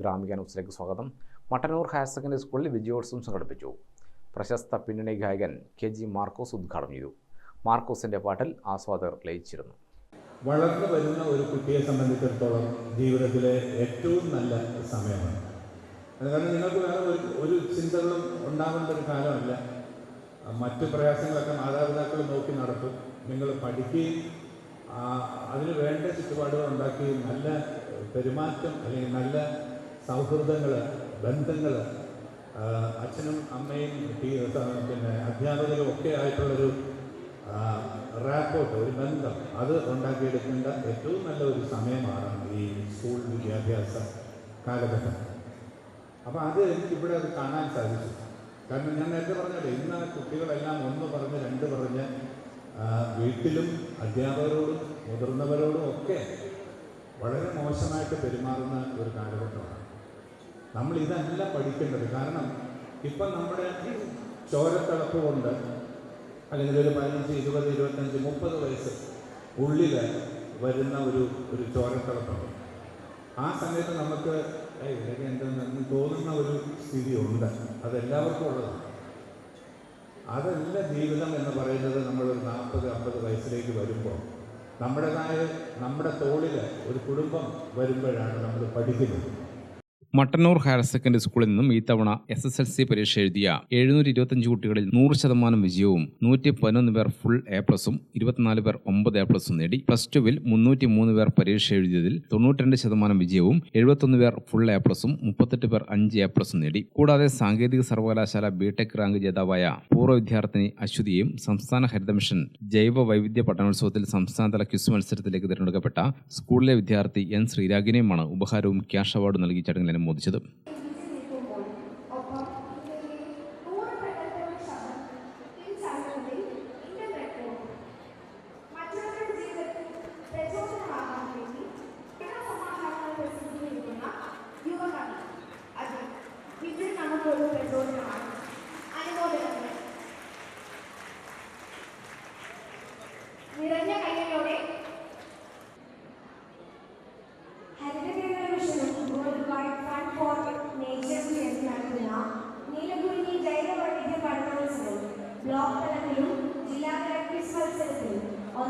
ഗ്രാമിക ന്യൂസിലേക്ക് സ്വാഗതം. Mattannur higher secondary സ്കൂളിൽ വിജയോത്സവം സംഘടിപ്പിച്ചു. പ്രശസ്ത പിന്നണി ഗായകൻ കെ ജി മാർക്കോസ് ഉദ്ഘാടനം ചെയ്തു. മാർക്കോസിന്റെ പാട്ടിൽ ആസ്വാദകർ ലയിച്ചിരുന്നു. വളർന്നു വരുന്ന ഒരു കുട്ടിയെ സംബന്ധിച്ചിടത്തോളം ജീവിതത്തിലെ ഏറ്റവും നല്ല സമയമാണ്. കാരണം നിങ്ങൾക്ക് വേറെ ഒരു ഒരു ചിന്തകളും ഉണ്ടാകേണ്ട ഒരു കാലമല്ല. മറ്റു പ്രയാസങ്ങളൊക്കെ മാതാപിതാക്കൾ നോക്കി നടത്തും. നിങ്ങൾ പഠിക്കുകയും അതിന് വേണ്ട ചുറ്റുപാടുകൾ ഉണ്ടാക്കുകയും നല്ല പെരുമാറ്റം അല്ലെങ്കിൽ നല്ല സൗഹൃദങ്ങൾ ബന്ധങ്ങൾ അച്ഛനും അമ്മയും പിന്നെ അധ്യാപകരും ഒക്കെ ആയിട്ടുള്ളൊരു റാപ്പോട്ട് ഒരു ബന്ധം അത് ഉണ്ടാക്കിയെടുക്കേണ്ട ഏറ്റവും നല്ല ഒരു സമയമാണ് ഈ സ്കൂൾ വിദ്യാഭ്യാസ കാലഘട്ടം. അപ്പോൾ അത് എനിക്കിവിടെ അത് കാണാൻ സാധിച്ചു. കാരണം ഞാൻ നേരത്തെ പറഞ്ഞല്ലോ ഇന്ന് കുട്ടികളെല്ലാം ഒന്ന് പറഞ്ഞ് രണ്ട് പറഞ്ഞ് വീട്ടിലും അധ്യാപകരോടും മുതിർന്നവരോടും ഒക്കെ വളരെ മോശമായിട്ട് പെരുമാറുന്ന ഒരു കാലഘട്ടമാണ്. നമ്മൾ ഇതല്ല പഠിക്കേണ്ടത്. കാരണം ഇപ്പം നമ്മുടെ ചോരത്തിളപ്പ് കൊണ്ട് അല്ലെങ്കിൽ ഒരു പതിനഞ്ച് ഇരുപത് ഇരുപത്തഞ്ച് മുപ്പത് വയസ്സ് ഉള്ളിൽ വരുന്ന ഒരു ഒരു ചോരത്തിളപ്പുണ്ട്. ആ സമയത്ത് നമുക്ക് ഇതൊക്കെ എന്തെന്ന് തോന്നുന്ന ഒരു സ്ഥിതി ഉണ്ട് അതെല്ലാവർക്കും ഉള്ളതാണ് അതല്ല ജീവിതം എന്ന് പറയുന്നത് നമ്മൾ നാൽപ്പത് അമ്പത് വയസ്സിലേക്ക് വരുമ്പോൾ നമ്മുടേതായ നമ്മുടെ തോളിൽ ഒരു കുടുംബം വരുമ്പോഴാണ് നമ്മൾ പഠിക്കുന്നത്. മട്ടന്നൂർ ഹയർ സെക്കൻഡറി സ്കൂളിൽ നിന്നും ഈ തവണ എസ് എസ് എൽ സി പരീക്ഷ എഴുതിയ എഴുന്നൂറ്റി ഇരുപത്തഞ്ച് കുട്ടികളിൽ നൂറ് ശതമാനം വിജയവും നൂറ്റി പതിനൊന്ന് പേർ ഫുൾ എ പ്ലസും ഇരുപത്തിനാല് പേർ ഒമ്പത് എ പ്ലസും നേടി. പ്ലസ് ടുവിൽ മുന്നൂറ്റി മൂന്ന് പേർ പരീക്ഷ എഴുതിയതിൽ തൊണ്ണൂറ്റിരണ്ട് ശതമാനം വിജയവും എഴുപത്തൊന്ന് പേർ ഫുൾ എ പ്ലസും മുപ്പത്തെട്ട് പേർ അഞ്ച് എ പ്ലസും നേടി. കൂടാതെ സാങ്കേതിക സർവകലാശാല ബിടെക് റാങ്ക് ജേതാവായ പൂർവ വിദ്യാർത്ഥിനി അശ്വതിയും സംസ്ഥാന ഹരിത മിഷൻ ജൈവ വൈവിധ്യ പഠനോത്സവത്തിൽ സംസ്ഥാനതല ക്വിസ് മത്സരത്തിലേക്ക് തിരഞ്ഞെടുക്കപ്പെട്ട സ്കൂളിലെ വിദ്യാർത്ഥി എൻ ശ്രീരാഗിനെയുമാണ് ഉപഹാരവും ക്യാഷ് അവാർഡും നൽകി ചടങ്ങിൽ അനുമോദിച്ചത് നിൽക്കുമ്പോൾ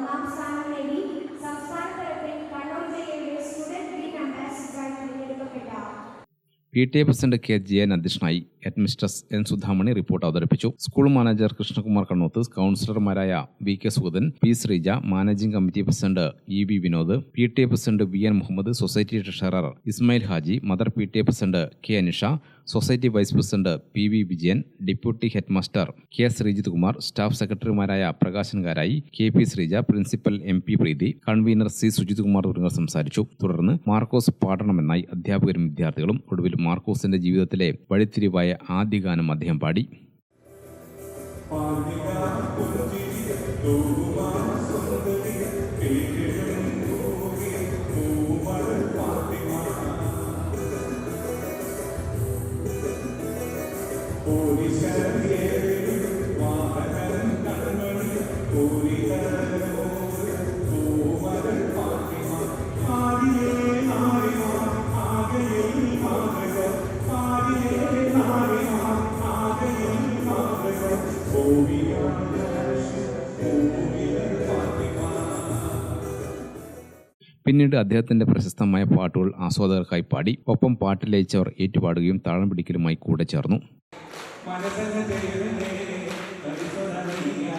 ഒന്നാം സ്ഥാനം നേടി സംസ്ഥാന തലത്തിൽ കണ്ണൂർ ജില്ലയുടെ സ്റ്റുഡന്റ് ഗ്രീൻ അംബാസിഡറായി തിരഞ്ഞെടുക്കപ്പെട്ട P T A president K Jayan അധ്യക്ഷനായി ഹെഡ്മിസ്ട്രസ് എൻ സുധാമണി റിപ്പോർട്ട് അവതരിപ്പിച്ചു. സ്കൂൾ മാനേജർ കൃഷ്ണകുമാർ കണ്ണൂത്ത് കൗൺസിലർമാരായ V. K. Sugathan P. Sreeja managing committee president E. V. Vinod P. T. A president V. N. Muhammad society treasurer Ismail Haji mother P. T. A president K. Anisha society vice president P. V. Vijayan deputy head master K. Sreejith Kumar staff സെക്രട്ടറിമാരായ Prakashan Karayi K. P. Sreeja principal M P Preethi convener C. Sujith Kumar തുടങ്ങിയവർ സംസാരിച്ചു. തുടർന്ന് മാർക്കോസ് പാടണമെന്നായി അധ്യാപകരും വിദ്യാർത്ഥികളും ഒടുവിൽ മാർക്കോസിന്റെ ജീവിതത്തിലെ വഴിത്തിരിവായ ആദ്യ ഗാനം അദ്ദേഹം പാടി. പിന്നീട് അദ്ദേഹത്തിന്റെ പ്രശസ്തമായ പാട്ടുകൾ ആസ്വാദകർക്കായി പാടി ഒപ്പം പാട്ടിലയച്ചവർ ഏറ്റുപാടുകയും താളം പിടിക്കലുമായി കൂടെ ചേർന്നു. ചെയ്യുന്നേ പരിശോധനീയ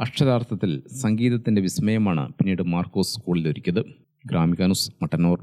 അക്ഷരാർത്ഥത്തിൽ സംഗീതത്തിന്റെ വിസ്മയമാണ് പിന്നീട് മാർക്കോസ് സ്കൂളിൽ ഒരുക്കിയത്. ഗ്രാമികാനുസ് മട്ടന്നൂർ.